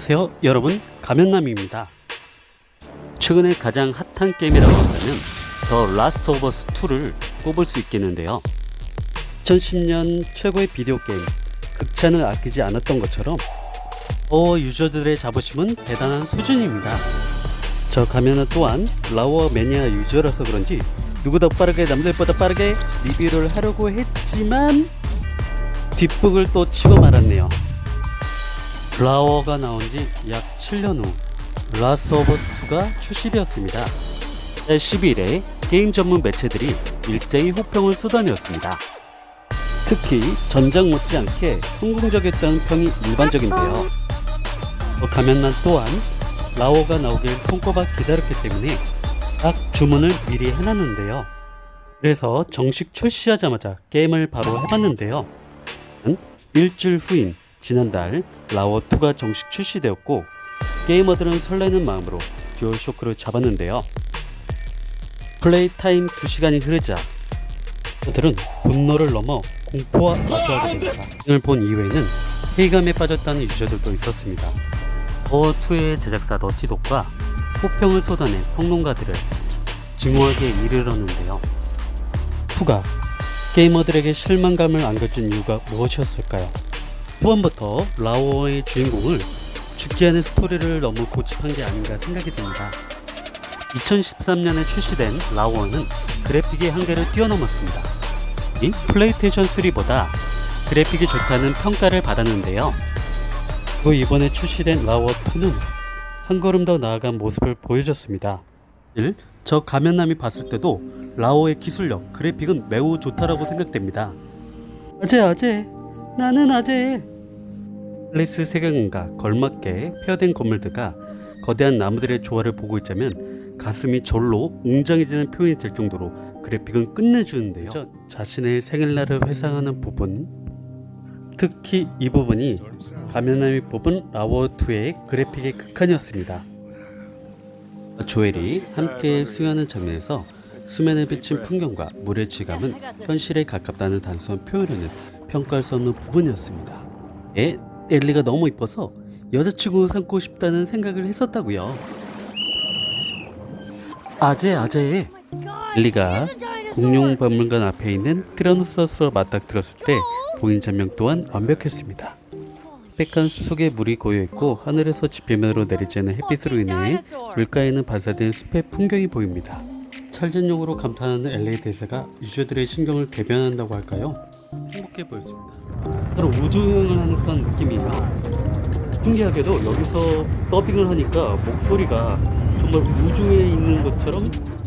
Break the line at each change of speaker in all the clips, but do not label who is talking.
안녕하세요. 여러분 가면남입니다. 최근에 가장 핫한 게임이라고 한다면 더 라스트 오브 어스 2를 꼽을 수 있겠는데요. 2010년 최고의 비디오 게임 극찬을 아끼지 않았던 것처럼 어 유저들의 자부심은 대단한 수준입니다. 저 가면은 또한 라워 매니아 유저라서 그런지 누구보다 빠르게 남들보다 빠르게 리뷰를 하려고 했지만 뒷북을 또 치고 말았네요 라워가 나온 지 약 7년 후 라스 오브 2가 출시되었습니다. 10일에 게임 전문 매체들이 일제히 호평을 쏟아내었습니다. 특히 전작 못지않게 성공적이었다는 평이 일반적인데요. 어, 가면난 또한 라워가 나오길 손꼽아 기다렸기 때문에 딱 주문을 미리 해놨는데요. 그래서 정식 출시하자마자 게임을 바로 해봤는데요. 음, 일주일 후인 지난달 라워2가 정식 출시되었고 게이머들은 설레는 마음으로 듀얼쇼크를 잡았는데요. 플레이 타임 2시간이 흐르자 그들은 분노를 넘어 공포와 마주하게 됩니다. 이를 본 이후에는 회의감에 빠졌다는 유저들도 있었습니다. 어워2의 제작사 너티독과 호평을 쏟아낸 평론가들을 증오하게 이르렀는데요. 2가 게이머들에게 실망감을 안겨준 이유가 무엇이었을까요? 후반부터 라오의 주인공을 죽게 하는 스토리를 너무 고집한 게 아닌가 생각이 듭니다. 2013년에 출시된 라오는 그래픽의 한계를 뛰어넘었습니다. 이 플레이스테이션 3보다 그래픽이 좋다는 평가를 받았는데요. 또 이번에 출시된 라오 2는 한 걸음 더 나아간 모습을 보여줬습니다. 1. 저 가면남이 봤을 때도 라오의 기술력, 그래픽은 매우 좋다라고 생각됩니다. 아재 아재 나는 아재 플레이스 세계관과 걸맞게 폐허된 건물들과 거대한 나무들의 조화를 보고 있자면 가슴이 절로 웅장해지는 표현이 될 정도로 그래픽은 끝내주는데요. 저 자신의 생일날을 회상하는 부분 특히 이 부분이 가면남이 뽑은 라워2의 그래픽의 극한이었습니다. 조엘이 함께 수영하는 장면에서 수면에 비친 풍경과 물의 질감은 현실에 가깝다는 단순한 표현에는 평가할 수 없는 부분이었습니다. 에, 엘리가 너무 이뻐서 여자친구 삼고 싶다는 생각을 했었다고요. 아재 아재 엘리가 공룡 박물관 앞에 있는 티라노사우루스와 맞닥뜨렸을 때 보인 장면 또한 완벽했습니다. 빽한 숲속에 물이 고여있고 하늘에서 지표면으로 내리쬐는 햇빛으로 인해 물가에는 반사된 숲의 풍경이 보입니다. 찰진용으로 감탄하는 LA 대사가 유저들의 신경을 대변한다고 할까요? 행복해 보였습니다. 서로 하는 듯한 느낌이에요. 신기하게도 여기서 더빙을 하니까 목소리가 정말 우주에 있는 것처럼 목소리가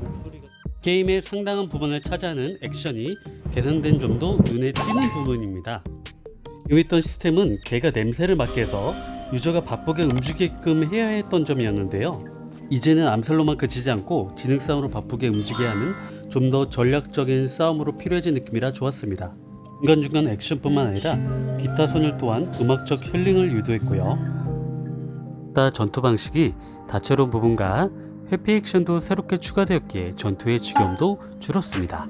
게임의 상당한 부분을 차지하는 액션이 개선된 점도 눈에 띄는 부분입니다. 이있던 시스템은 개가 냄새를 맡게 해서 유저가 바쁘게 움직이게끔 해야 했던 점이었는데요. 이제는 암살로만 그치지 않고 지능 싸움으로 바쁘게 움직여야 하는 좀 더 전략적인 싸움으로 필요해진 느낌이라 좋았습니다. 중간중간 액션뿐만 아니라 기타 선율 또한 음악적 힐링을 유도했고요. 따 전투 방식이 다채로운 부분과 회피 액션도 새롭게 추가되었기에 전투의 지겨움도 줄었습니다.